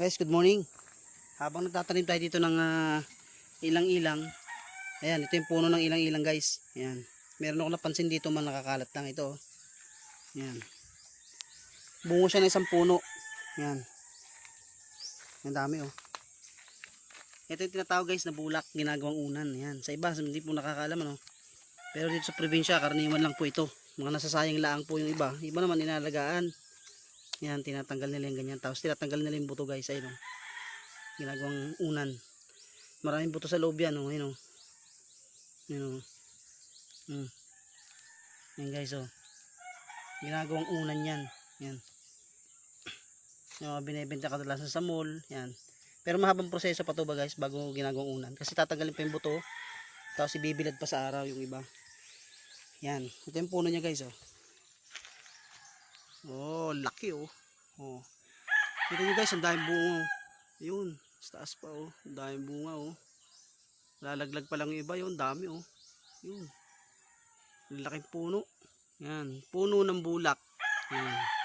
Guys, good morning. Habang nagtatanim tayo dito ng ah, ilang-ilang, ayan, ito yung puno ng ilang-ilang guys. Ayan. Meron ako napansin dito man nakakalat lang ito. oh. Ayan. Bungo siya ng isang puno. Ayan. Ang dami oh. Ito yung tinatawag guys na bulak, ginagawang unan. Ayan. Sa iba, hindi po nakakaalam ano. Pero dito sa probinsya, karaniwan lang po ito. Mga nasasayang laang po yung iba. Iba naman inalagaan. Yan, tinatanggal nila yung ganyan. Tapos tinatanggal nila yung buto guys. Ayun o. Ginagawang unan. Maraming buto sa loob yan o. Ayun o. Ayun o. Hmm. Yan guys o. Ginagawang unan yan. Yan. Yung mga binibenta kadalasan sa mall. Yan. Pero mahabang proseso pa to ba guys bago ginagawang unan. Kasi tatanggalin pa yung buto. Tapos ibibilad pa sa araw yung iba. Yan. Ito yung puno niya guys oh. Oh, laki oh. Oh. Kita nyo guys, ang daming bunga oh. Yun, sa taas pa oh. Ang daming bunga oh. Lalaglag pa lang yung iba yun, dami oh. Yun. Laking puno. Yan, puno ng bulak. Yan.